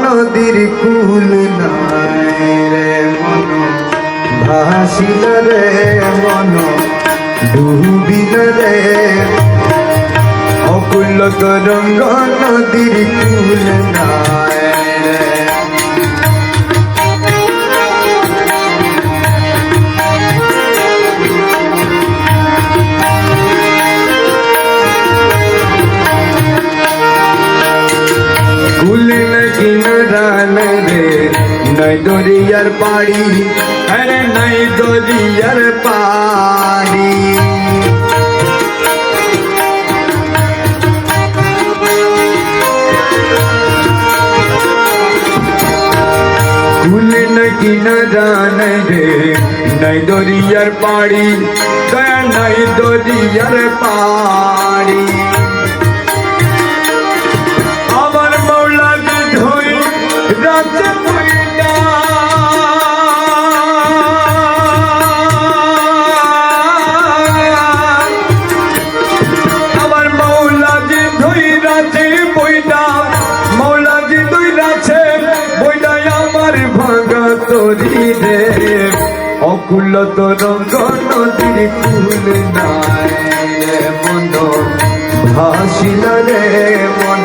নদীর কুল নাই রে মন। ভাসিল রে মন, ডুবিল রে। অকুল তরঙ্গ নদীর কুল নাই। নাই দরিয়ার পাড়ি আরে নাই দরিয়ার পাড়ি কুলেন কিনারান রে নাই দরিয়ার পাড়ি দয়া নাই দরিয়ার পাড়ি আমার ভাঙা তরি রে অকুল তরঙ্গ নদীর কুল নাই মন ভাসিল রে মন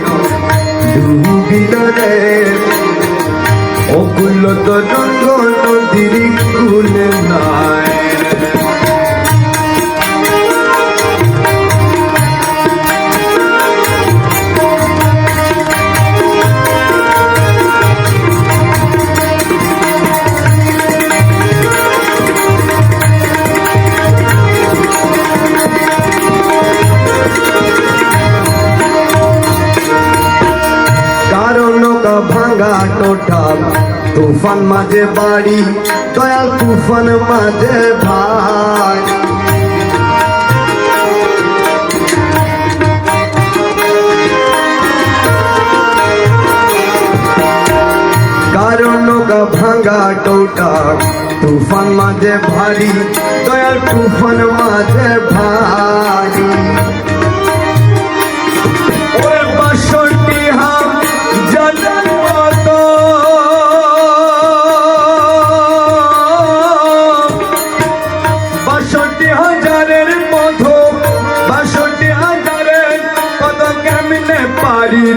ডুবিল রে অকুল নদীর কুল নাই ভাঙা টোটা তুফান মাঝে বাড়ি, দয়াল তুফান মাঝে ভাই। কারণ ভাঙা টোটা তুফান মাঝে ভারী দয়াল তুফান মাঝে ভারী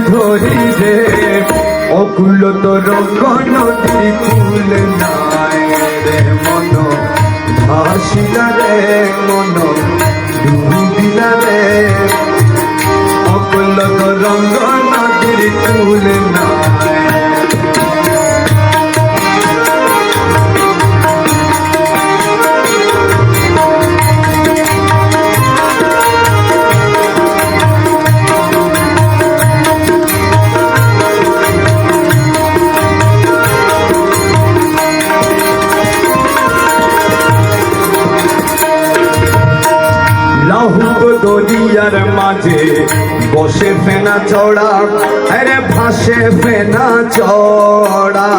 পারি ধরি রে অকুল তো রঙ্গ নদী কুল নাই রে মন। ভাসিলা রে মন, ডুবিলা রে। অকুল রঙ্গ নদীর কুল চড়া আরে ভাসে ফেনা চড়া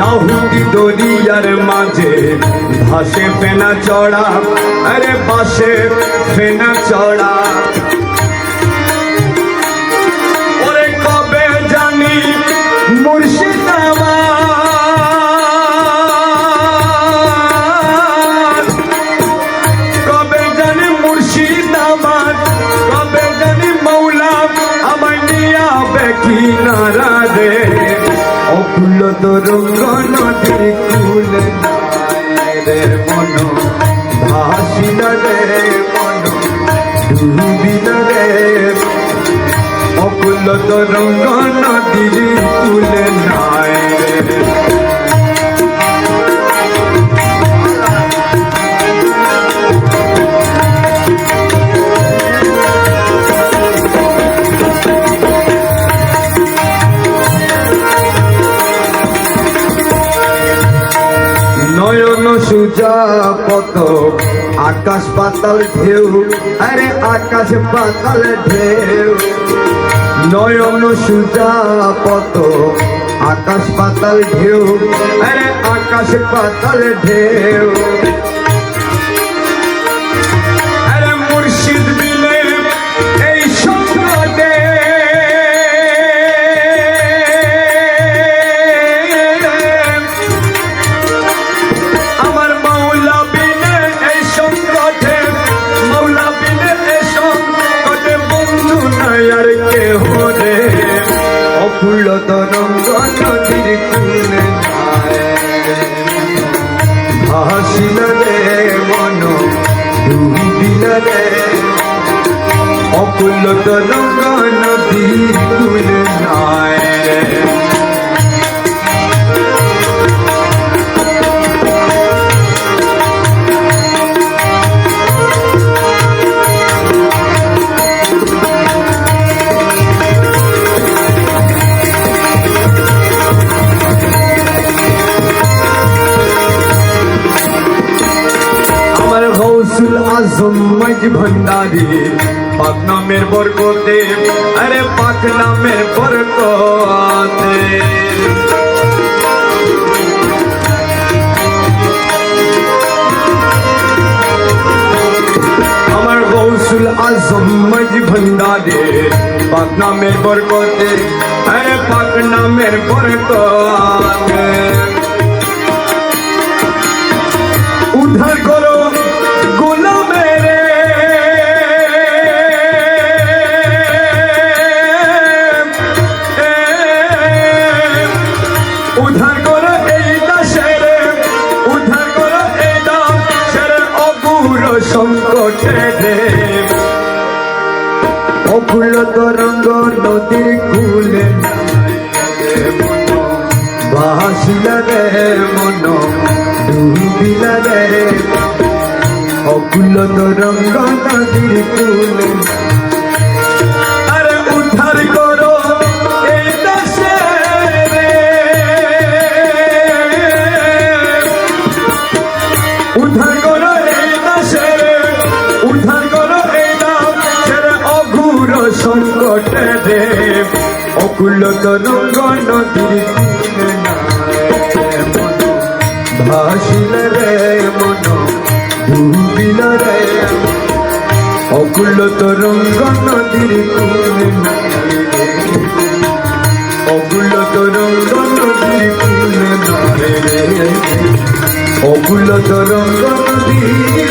লাহুকি দরিয়ার মাঝে ভাসে ফেনা চড়া আরে বাসে ফেনা চড়া তরঙ্গ নদীর কুল রে মন ভাসিল রে মন ডুবিল রে অকুল তরঙ্গ নদীর পত আকাশ পাতাল ঢেউ, আরে আকাশ পাতাল ঢেউ। নয়ন সুজা পত আকাশ পাতাল ঢেউ, আরে আকাশ পাতাল ঢেউ। অকুল গৌসুল আজম মাইজ ভন্ডারি পাক নামের বরকতে, আরে পাক নামের বরকতে। আমার গৌসুল আজম মাইজ ভন্ডারি পাক নামের বরকতে, আরে পাক নামের বরকতে। উদ্ধার করো এই দাসের, উদ্ধার করো এই দাসের অপুর সংকটে রে অকুল তরঙ্গ নদীর কুলে ভাসিলা রে মন, ডুবিলা রে। অকুল তরঙ্গ নদীর কুলে তরঙ্গ নদীর ভাসিল রে মন ডুবিল রে অকুল তরঙ্গ নদীর কুলে অকুল তরঙ্গ নদীর অকুল তরঙ্গ নদীর